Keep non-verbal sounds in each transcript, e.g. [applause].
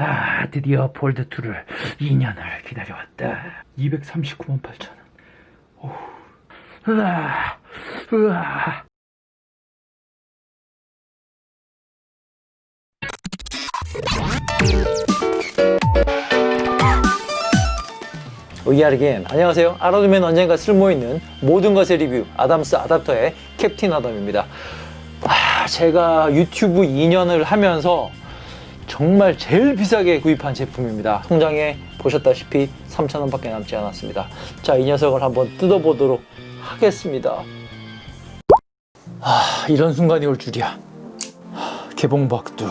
아, 드디어 폴드2를 2년을 기다려왔다. 239만 8천 원. 오. 으아, 으아. 의아르긴 안녕하세요 알아두면 언젠가 쓸모있는 모든 것의 리뷰 아담스 아답터의 캡틴 아담입니다 아, 제가 유튜브 2년을 하면서 정말 제일 비싸게 구입한 제품입니다. 통장에 보셨다시피 3,000원 밖에 남지 않았습니다. 자 이 녀석을 한번 뜯어보도록 하겠습니다. 아 이런 순간이 올 줄이야. 아, 개봉박두.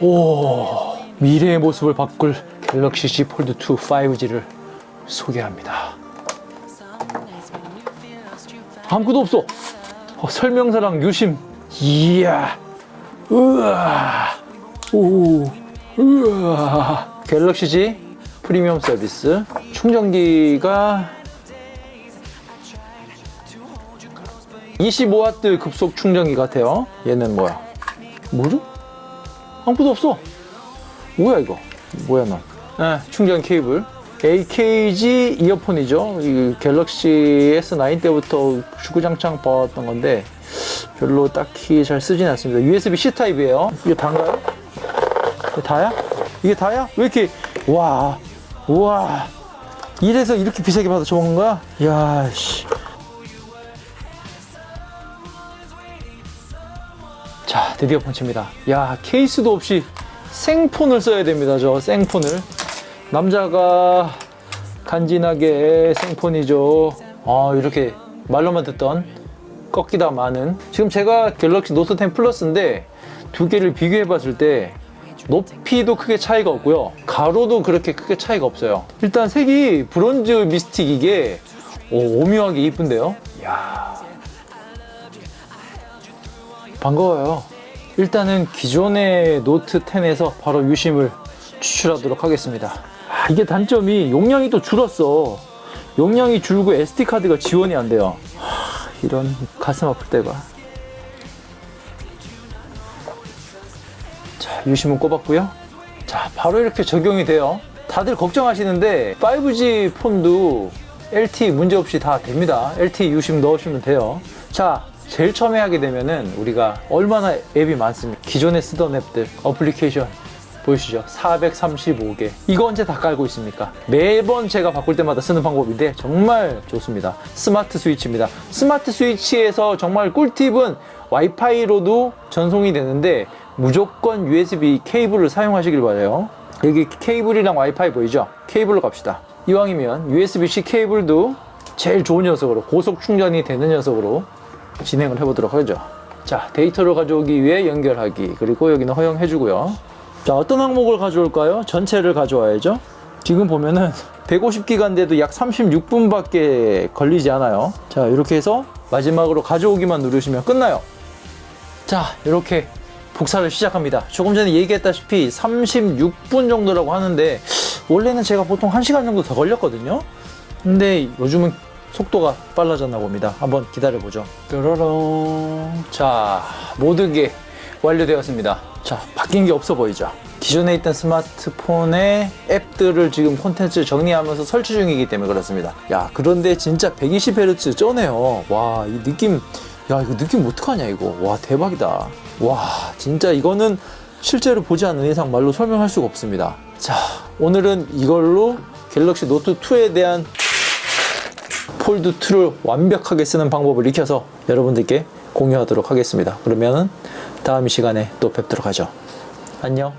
오 미래의 모습을 바꿀 갤럭시 Z 폴드 2 5G를 소개합니다. 아무것도 없어. 어, 설명서랑 유심. 이야. 우와. 오. 우와. 갤럭시 Z 프리미엄 서비스. 충전기가 25W 급속 충전기 같아요. 얘는 뭐야? 뭐죠? 아무것도 없어. 뭐야 이거? 뭐야 너? 네, 충전 케이블. AKG 이어폰이죠. 이 갤럭시 S9 때부터 주구장창 봐왔던 건데 별로 딱히 잘 쓰진 않습니다. USB-C 타입이에요. 이게 다인가요? 이게 다야? 이게 다야? 왜 이렇게 와, 와 이래서 이렇게 비싸게 받아 줘먹는 거야? 야, 씨. 자, 드디어 펀치입니다. 야, 케이스도 없이 생폰을 써야 됩니다. 저 생폰을. 남자가 간지나게 생폰이죠. 아, 이렇게 말로만 듣던 꺾이다 많은. 지금 제가 갤럭시 노트 10 플러스인데 두 개를 비교해 봤을 때 높이도 크게 차이가 없고요. 가로도 그렇게 크게 차이가 없어요. 일단 색이 브론즈 미스틱 이게 오, 오묘하게 이쁜데요. 이야. 반가워요. 일단은 기존의 노트 10에서 바로 유심을 추출하도록 하겠습니다. 아, 이게 단점이 용량이 또 줄었어. 용량이 줄고 SD 카드가 지원이 안 돼요. 하, 이런 가슴 아플 때가. 자, 유심은 꼽았고요. 자, 바로 이렇게 적용이 돼요. 다들 걱정하시는데 5G 폰도 LTE 문제없이 다 됩니다. LTE 유심 넣으시면 돼요. 자, 제일 처음에 하게 되면은 우리가 얼마나 앱이 많습니까? 기존에 쓰던 앱들, 어플리케이션 보이시죠? 435개. 이거 언제 다 깔고 있습니까? 매번 제가 바꿀 때마다 쓰는 방법인데 정말 좋습니다. 스마트 스위치입니다. 스마트 스위치에서 정말 꿀팁은 와이파이로도 전송이 되는데 무조건 USB 케이블을 사용하시길 바래요. 여기 케이블이랑 와이파이 보이죠? 케이블로 갑시다. 이왕이면 USB-C 케이블도 제일 좋은 녀석으로 고속 충전이 되는 녀석으로 진행을 해보도록 하죠. 자, 데이터를 가져오기 위해 연결하기. 그리고 여기는 허용해주고요. 자, 어떤 항목을 가져올까요? 전체를 가져와야죠. 지금 보면은 [laughs] 150기가인데도 약 36분밖에 걸리지 않아요. 자, 이렇게 해서 마지막으로 가져오기만 누르시면 끝나요. 자, 이렇게 복사를 시작합니다. 조금 전에 얘기했다시피 36분 정도라고 하는데 원래는 제가 보통 1시간 정도 더 걸렸거든요. 근데 요즘은 속도가 빨라졌나 봅니다. 한번 기다려보죠. 뾰로롱. 자, 모든 게 완료되었습니다. 자, 바뀐 게 없어 보이죠? 기존에 있던 스마트폰의 앱들을 지금 콘텐츠를 정리하면서 설치 중이기 때문에 그렇습니다. 야, 그런데 진짜 120Hz 쩌네요. 와, 이 느낌, 야, 이거 느낌 어떡하냐, 이거. 와, 대박이다. 와, 진짜 이거는 실제로 보지 않는 이상 말로 설명할 수가 없습니다. 자, 오늘은 이걸로 갤럭시 노트 2에 대한 폴드 2를 완벽하게 쓰는 방법을 익혀서 여러분들께 공유하도록 하겠습니다. 그러면은 다음 시간에 또 뵙도록 하죠. 안녕.